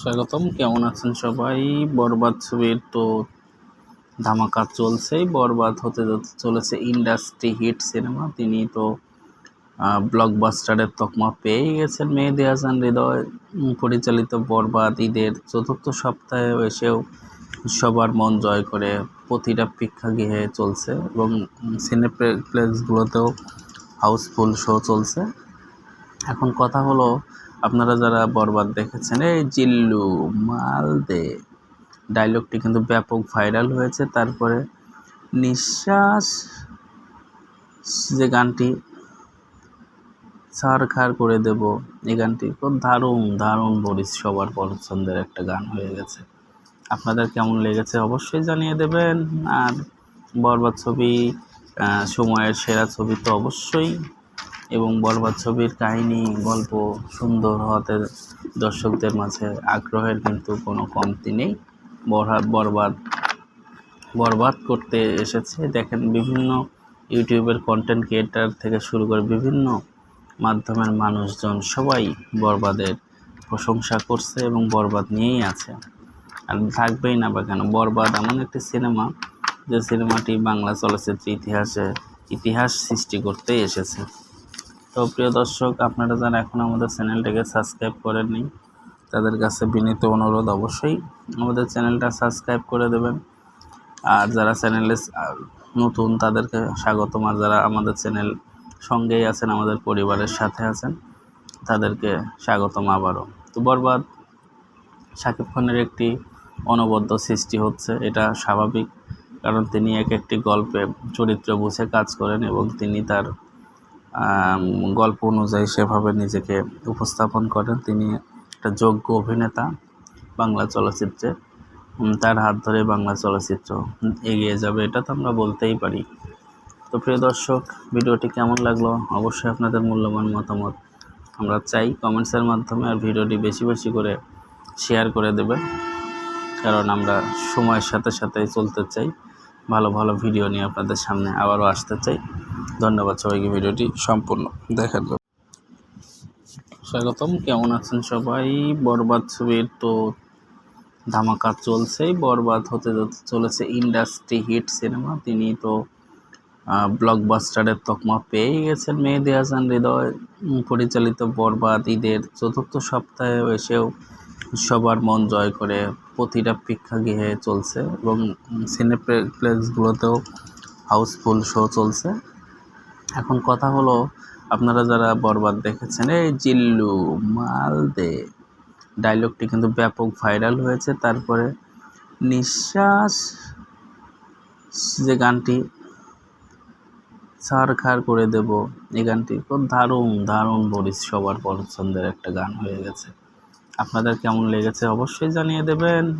স্বাগতম, কেমন আছেন সবাই? বরবাদ ছবির তো ধামাকা চলছেই বরবাদ হতে চলেছে ইন্ডাস্ট্রি হিট সিনেমা। তিনি তো ব্লকবাস্টারের তকমা পেয়েই গেছেন মেহেদি হাসান হৃদয়। পরিচালিত বরবাদ ঈদের চতুর্থ সপ্তাহে এসেও সবার মন জয় করে প্রতিটা প্রেক্ষাগৃহে চলছে এবং সিনেপ্লেক্সগুলোতেও হাউসফুল শো চলছে। এখন কথা হলো আপনারা যারা বরবাদ দেখেছেন, এই জিল্লু মাল দে ডায়লগটি কিন্তু ব্যাপক ভাইরাল হয়েছে। তারপরে নিঃশ্বাস যে গানটি ছাড়খাড় করে দেব এই গানটি খুব দারুণ দারুণ বরিস সবার পছন্দের একটা গান হয়ে গেছে। আপনাদের কেমন লেগেছে অবশ্যই জানিয়ে দেবেন। আর বরবাদ ছবি সময়ের সেরা ছবি তো অবশ্যই এবং বরবাদ ছবির কাহিনী, গল্প সুন্দর হওয়াতে দর্শকদের মাঝে আগ্রহের কিন্তু কোনো কমতি নেই। বরবাদ বরবাদ করতে এসেছে। দেখেন, বিভিন্ন ইউটিউবের কন্টেন্ট ক্রিয়েটার থেকে শুরু করে বিভিন্ন মাধ্যমের মানুষজন সবাই বরবাদের প্রশংসা করছে এবং বরবাদ নিয়েই আছে। আর থাকবেই না বা কেন? বরবাদ এমন একটি সিনেমা, যে সিনেমাটি বাংলা চলচ্চিত্র ইতিহাসে ইতিহাস সৃষ্টি করতেই এসেছে। তো প্রিয় দর্শক, আপনারা যারা এখন আমাদের চ্যানেলটাকে সাবস্ক্রাইব করেননি, তাদের কাছে বিনীত অনুরোধ অবশ্যই আমাদের চ্যানেলটা সাবস্ক্রাইব করে দেবেন। আর যারা চ্যানেলে নতুন, তাদেরকে স্বাগতম। আর যারা আমাদের চ্যানেল সঙ্গেই আছেন, আমাদের পরিবারের সাথে আছেন, তাদেরকে স্বাগতম আবারও। তো বরবাদ শাকিব খানের একটি অনবদ্য সৃষ্টি হচ্ছে, এটা স্বাভাবিক। কারণ তিনি এক একটি গল্পে চরিত্র বুঝে কাজ করেন এবং তিনি তার গল্প অনুযায়ী সেভাবে নিজেকে উপস্থাপন করেন। তিনি একটা যোগ্য অভিনেতা বাংলা চলচ্চিত্রে। তার হাত ধরে বাংলা চলচ্চিত্র এগিয়ে যাবে, এটা তো আমরা বলতেই পারি। তো প্রিয় দর্শক, ভিডিওটি কেমন লাগল? অবশ্যই আপনাদের মূল্যবান মতামত আমরা চাই। কমেন্টসের মাধ্যমে আর ভিডিওটি বেশি বেশি করে শেয়ার করে দেবেন। কারণ আমরা সময়ের সাথে সাথে চলতে চাই। ভালো ভালো ভিডিও নিয়ে আপনাদের সামনে আবারও আসতে চাই। ধন্যবাদ সবাইকে ভিডিওটি সম্পূর্ণ দেখার জন্য। স্বাগতম, কেমন আছেন সবাই? বরবাদ ছবির তো ধামাকা চলছেই বরবাদ হতে চলেছে ইন্ডাস্ট্রি হিট সিনেমা। তিনি তো ব্লকবাস্টারের তকমা পেয়েই গেছেন মেহেদি হাসান হৃদয়। পরিচালিত বরবাদ ঈদের চতুর্থ সপ্তাহে এসেও সবার মন জয় করে প্রতিটা প্রেক্ষাগৃহে চলছে এবং সিনেপ্লেক্সগুলোতেও হাউসফুল শো চলছে। এখন কথা হলো, আপনারা যারা বরবাদ দেখেছেন, এই জিল্লু মাল দে ডায়লগটি কিন্তু ব্যাপক ভাইরাল হয়েছে, তারপরে নিঃশ্বাস যে গানটি ছাড়খাড় করে দেব, এই গানটি খুব দারুণ দারুণ বরিস সবার পছন্দের একটা গান হয়ে গেছে। আপনাদের কেমন লেগেছে অবশ্যই জানিয়ে দেবেন।